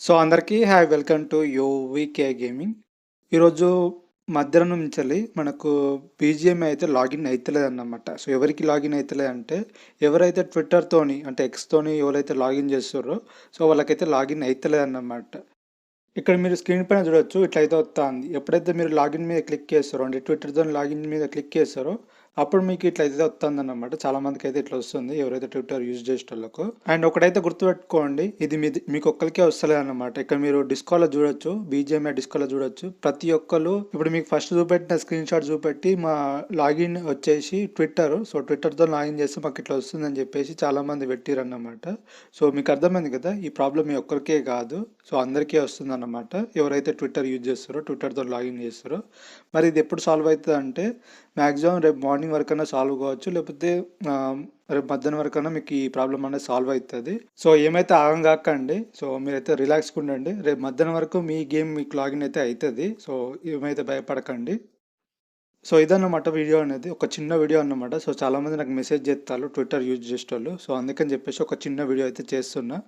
So అందరికీ have welcome to UVK gaming. ఈరోజు మధ్యాహ్నం నుంచి మనకు బీజిఎం అయితే లాగిన్ అవుతలేదు అన్నమాట సో ఎవరికి లాగిన్ అవుతలేదు అంటే ఎవరైతే ట్విట్టర్తోని అంటే ఎక్స్తోని ఎవరైతే లాగిన్ చేస్తారో సో వాళ్ళకైతే లాగిన్ అవుతలేదు అన్నమాట. ఇక్కడ మీరు స్క్రీన్ పైన చూడొచ్చు ఇట్లయితే వస్తుంది ఎప్పుడైతే మీరు లాగిన్ మీద క్లిక్ చేస్తారో అంటే ట్విట్టర్తో లాగిన్ మీద క్లిక్ చేస్తారో అప్పుడు మీకు ఇట్లా అయితే వస్తుంది అనమాట చాలా మందికి అయితే ఇట్లా వస్తుంది. ఎవరైతే ట్విట్టర్ యూజ్ చేసేటోళ్ళకు. అండ్ ఒకటైతే గుర్తుపెట్టుకోండి ఇది మీ మీకు ఒక్కరికే వస్తలేదు అనమాట ఇక్కడ మీరు డిస్కోలో చూడొచ్చు బీజేఎంఐ డిస్కోలో చూడొచ్చు. ప్రతి ఒక్కరు ఇప్పుడు మీకు ఫస్ట్ చూపెట్టిన స్క్రీన్ షాట్ చూపెట్టి మా లాగిన్ వచ్చేసి ట్విట్టర్. సో ట్విట్టర్తో లాగిన్ చేస్తే మాకు ఇట్లా వస్తుందని చెప్పేసి చాలా మంది పెట్టిరు అన్నమాట సో మీకు అర్థమైంది కదా ఈ ప్రాబ్లం మీ ఒక్కరికే కాదు. సో అందరికీ వస్తుంది అనమాట ఎవరైతే ట్విట్టర్ యూజ్ చేస్తారో ట్విట్టర్తో లాగిన్ చేస్తారో. మరి ఇది ఎప్పుడు సాల్వ్ అవుతుంది అంటే మ్యాక్సిమం రేపు మార్నింగ్ వరకైనా సాల్వ్ కావచ్చు లేకపోతే రేపు మధ్యాహ్నం వరకైనా మీకు ఈ ప్రాబ్లం అనేది సాల్వ్ అవుతుంది. సో ఏమైతే ఆగం కాకండి సో మీరైతే రిలాక్స్గా ఉండండి. రేపు మధ్యాహ్నం వరకు మీ గేమ్ మీకు లాగిన్ అయితే అవుతుంది సో ఏమైతే భయపడకండి. సో ఇదన్నమాట వీడియో అనేది. ఒక చిన్న వీడియో అన్నమాట. సో చాలామంది నాకు మెసేజ్ చేస్తారు ట్విట్టర్ యూజ్ చేసేటోళ్ళు. సో అందుకని చెప్పేసి ఒక చిన్న వీడియో అయితే చేస్తున్నా.